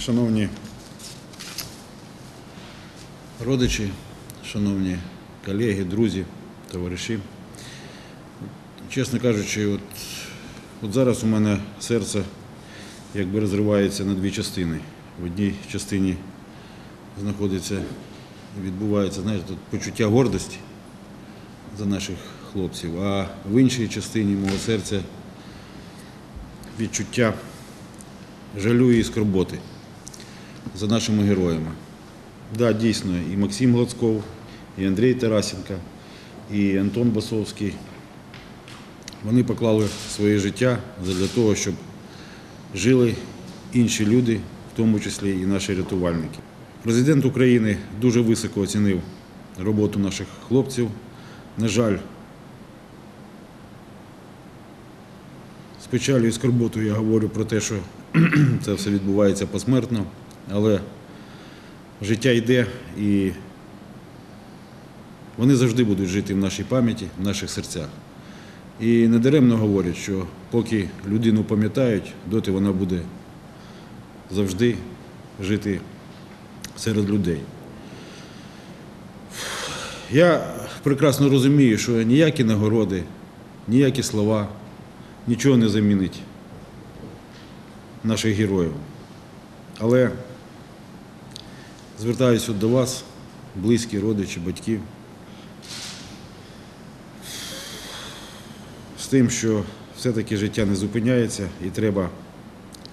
шановні родичі, шановні колеги, друзі, товариші. Чесно кажучи, от, от зараз у мене серце якби розривається на дві частини. В одній частині знаходиться, відбувається знаєте, тут почуття гордості за наших хлопців, а в іншій частині мого серця відчуття жалю і скорботи за нашими героями. Так, да, дійсно, і Максим Глоцков, і Андрій Тарасенко, і Антон Басовський. Вони поклали своє життя для того, щоб жили інші люди, в тому числі і наші рятувальники. Президент України дуже високо оцінив роботу наших хлопців. На жаль, з печалю і скорботою я говорю про те, що це все відбувається посмертно, але життя йде і вони завжди будуть жити в нашій пам'яті, в наших серцях. І недаремно говорять, що поки людину пам'ятають, доти вона буде завжди жити серед людей. Я прекрасно розумію, що ніякі нагороди, ніякі слова нічого не замінить наших героїв. Але звертаюся до вас, близькі, родичі, батьків, з тим, що все-таки життя не зупиняється і треба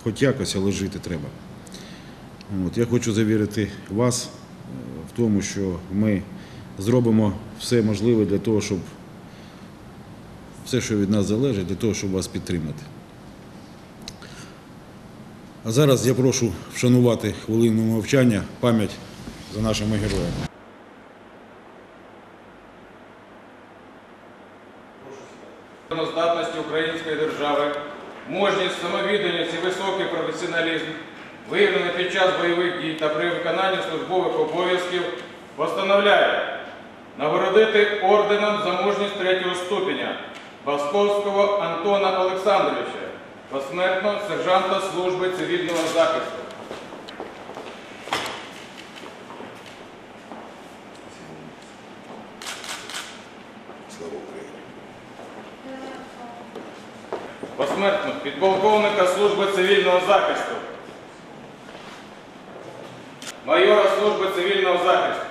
хоч якось, але жити треба. От, я хочу завірити вас е, в тому, що ми зробимо все можливе для того, щоб все, що від нас залежить, для того, щоб вас підтримати. А зараз я прошу вшанувати хвилину мовчання пам'ять за нашими героями. здатності української держави, мужність, самовідданість і високий професіоналізм, виявлені під час бойових дій та при виконанні службових обов'язків, постановляє нагородити орденом за мужність третього ступеня Басковського Антона Олександровича, посмертно сержанта служби цивільного захисту. Посмертно. Підполковника служби цивільного захисту, майора служби цивільного захисту,